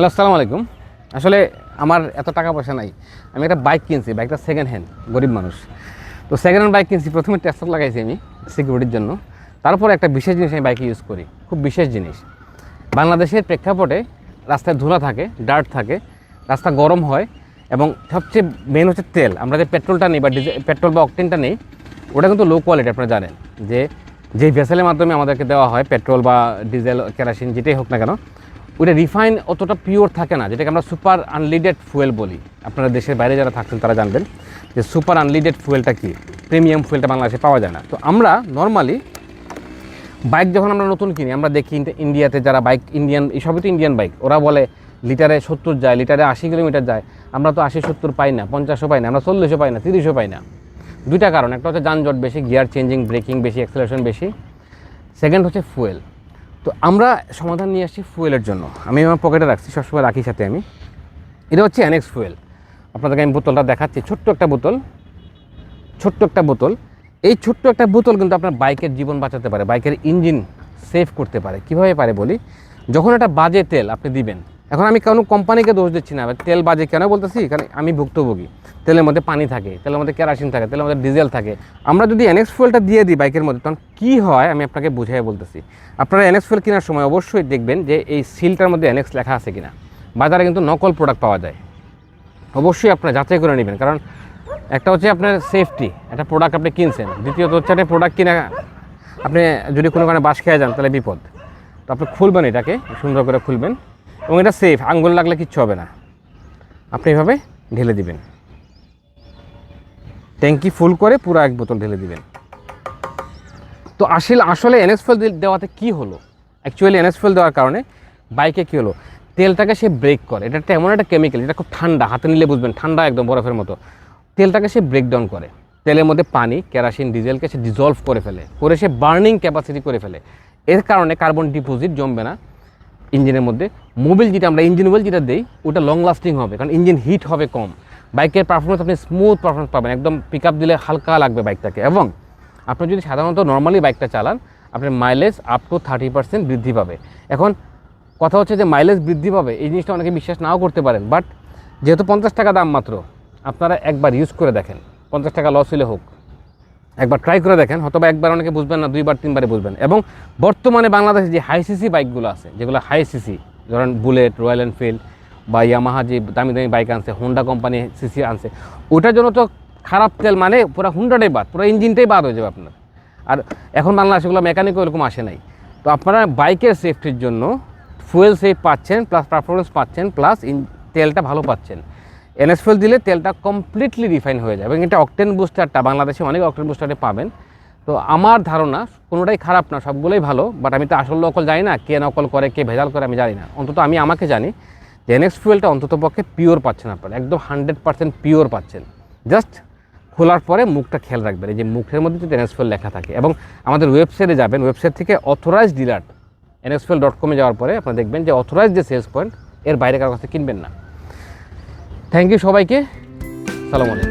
Hello, আসসালামু আলাইকুম। আসলে আমার এত টাকা পয়সা নাই। আমি একটা বাইক কিনছি, বাইকটা সেকেন্ড হ্যান্ড গরিব মানুষ। তো সেকেন্ড হ্যান্ড বাইক কিনছি, প্রথমে টেস্টার লাগাইছি আমি সিকিউরিটির জন্য। তারপর একটা বিশেষ জিনিস আমি বাইকে ইউজ করি, খুব বিশেষ জিনিস। বাংলাদেশের প্রেক্ষাপটে রাস্তায় ধুলা থাকে ডার্ট থাকে, রাস্তা গরম হয়, এবং সবচেয়ে মেন হচ্ছে তেল। আমরা যে পেট্রোলটা নিই বা ডিজেল পেট্রোল বা অকটেনটা নেই, ওটা কিন্তু লো কোয়ালিটি আপনারা জানেন। যে যে ভেসেলের মাধ্যমে আমাদেরকে দেওয়া হয় পেট্রোল বা ডিজেল কেরাসিন যেটাই হোক না কেন ওইটা রিফাইন অতটা পিওর থাকে না, যেটাকে আমরা সুপার আনলিডেড ফুয়েল বলি। আপনারা দেশের বাইরে যারা থাকছেন, তারা জানবেন যে সুপার আনলিডেড ফুয়েলটা কী। প্রিমিয়াম ফুয়েলটা বাংলাদেশে পাওয়া যায় না। তো আমরা নর্মালি বাইক যখন আমরা নতুন কিনি, আমরা দেখি ইন্ডিয়াতে যারা বাইক ইন্ডিয়ান সবই তো ইন্ডিয়ান বাইক ওরা বলে লিটারে সত্তর যায়, লিটারে আশি কিলোমিটার যায়। আমরা তো আশি সত্তর পাই না, পঞ্চাশও পাই না, আমরা চল্লিশও পাই না, তিরিশও পাই না। দুইটা কারণ, একটা হচ্ছে যানজট বেশি গিয়ার চেঞ্জিং ব্রেকিং বেশি অ্যাক্সেলারেশন বেশি। সেকেন্ড হচ্ছে ফুয়েল তো আমরা সমাধান নিয়ে আসছি ফুয়েলের জন্য। আমি আমার পকেটে রাখছি, সবসময় রাখি সাথে আমি। এটা হচ্ছে অ্যানেক্স ফুয়েল আপনাদেরকে আমি বোতলটা দেখাচ্ছি, ছোট্ট একটা বোতল। ছোট্ট একটা বোতল। এই ছোট্ট একটা বোতল কিন্তু আপনার বাইকের জীবন বাঁচাতে পারে, বাইকের ইঞ্জিন সেভ করতে পারে। কীভাবে পারে বলি? যখন একটা বাজে তেল আপনি দিবেন এখন আমি কোনো কোম্পানিকে দোষ দিচ্ছি না। তেল বাজে কেন বলতেছি? কারণ আমি ভুক্তভোগী। তেলের মধ্যে পানি থাকে, তেলের মধ্যে কেরাসিন থাকে, তেলের মধ্যে ডিজেল থাকে। আমরা যদি এনএক্স ফুয়েলটা দিয়ে দিই বাইকের মধ্যে, তখন কী হয় আমি আপনাকে বুঝাই বলতেছি। আপনারা এনএক্স ফুয়েল কেনার সময় অবশ্যই দেখবেন যে এই সিলটার মধ্যে এনএক্স লেখা আছে কিনা। বাজারে কিন্তু নকল প্রোডাক্ট পাওয়া যায়। অবশ্যই আপনারা যাচাই করে নেবেন, কারণ একটা হচ্ছে আপনার সেফটি একটা প্রোডাক্ট আপনি কিনছেন। দ্বিতীয়ত হচ্ছে একটা প্রোডাক্ট কিনা, আপনি যদি কোনো কারণে বাস খেয়ে যান, তাহলে বিপদ। তো আপনি খুলবেন এটাকে, সুন্দর করে খুলবেন। এবং এটা সেফ আঙ্গুল লাগলে কিচ্ছু হবে না। আপনি এভাবে ঢেলে দিবেন। ট্যাঙ্কি ফুল করে পুরো এক বোতল ঢেলে দিবেন। তো আসলে আসলে ফুয়েল দেওয়াতে কি হলো? অ্যাকচুয়ালি এনএস ফুয়েল দেওয়ার কারণে বাইকে কী হলো? তেলটাকে সে ব্রেক করে। এটা একটা এমন একটা কেমিক্যাল যেটা খুব ঠান্ডা, হাতে নিলে বুঝবেন, ঠান্ডা একদম বরফের মতো। তেলটাকে সে ব্রেকডাউন করে। তেলের মধ্যে পানি, কেরাসিন, ডিজেলকে সে ডিজলভ করে ফেলে। করে সে বার্নিং ক্যাপাসিটি করে ফেলে। এর কারণে কার্বন ডিপোজিট জমবে না। ইঞ্জিনের মধ্যে। মোবিল যেটা আমরা ইঞ্জিন ওয়েল যেটা দিই, ওটা লং লাস্টিং হবে, কারণ ইঞ্জিন হিট হবে কম। বাইকের পারফরমেন্স আপনি স্মুথ পারফরমেন্স পাবেন, একদম পিক দিলে হালকা লাগবে বাইকটাকে। এবং আপনি যদি সাধারণত নর্মালি বাইকটা চালান আপনার mileage up to thirty percent বৃদ্ধি পাবে। এখন কথা হচ্ছে যে মাইলেজ বৃদ্ধি পাবে, এই জিনিসটা অনেকে বিশ্বাস নাও করতে পারেন। বাট যেহেতু পঞ্চাশ টাকা দাম মাত্র, আপনারা একবার ইউজ করে দেখেন। পঞ্চাশ টাকা লস হলে হোক। একবার ট্রাই করে দেখেন হয়তো একবার অনেকে বুঝবেন না, দুইবার তিনবারে বুঝবেন। এবং বর্তমানে বাংলাদেশে যে হাই সিসি বাইকগুলো আছে, যেগুলো হাই সিসি ধরেন বুলেট রয়্যাল এনফিল্ড বা ইয়ামাহা যে দামি দামি বাইক আনছে হোন্ডা কোম্পানি সিসি আনছে ওটার জন্য তো খারাপ তেল মানে পুরো হুন্ডাটাই বাদ, পুরো ইঞ্জিনটাই বাদ হয়ে যাবে আপনার। আর এখন বাংলাদেশে এগুলো মেকানিকও এরকম আসে নাই। তো আপনারা বাইকের সেফটির জন্য ফুয়েল সেফ পাচ্ছেন প্লাস পারফরমেন্স পাচ্ছেন প্লাস তেলটা ভালো পাচ্ছেন। এনএস ফুয়েল দিলে তেলটা কমপ্লিটলি রিফাইন হয়ে যাবে এবং এটা অকটেন বুস্টারটা বাংলাদেশে অনেক অকটেন বুস্টারে পাবেন। তো আমার ধারণা কোনোটাই খারাপ না, সবগুলোই ভালো বাট আমি তো আসল নকল জানি না, কে নকল করে, কে ভেজাল করে, আমি জানি না। অন্তত আমি আমাকে জানি যে এনএক্স ফুয়েলটা অন্তত পক্ষে পিওর পাচ্ছেন আপনারা, একদম হান্ড্রেড পার্সেন্ট পিওর পাচ্ছেন। জাস্ট খোলার পরে মুখটা খেয়াল রাখবেন, এই যে মুখের মধ্যে যদি এনএক্স ফুয়েল লেখা থাকে। এবং আমাদের ওয়েবসাইটে যাবেন ওয়েবসাইট থেকে অথরাইজ ডিলার এনএক্সফেল ডট কমে যাওয়ার পরে আপনারা দেখবেন যে অথরাইজ যে সেলস পয়েন্ট এর বাইরে কারও কাছে কিনবেন না। থ্যাংক ইউ সবাইকে। সালাম আলাইকুম।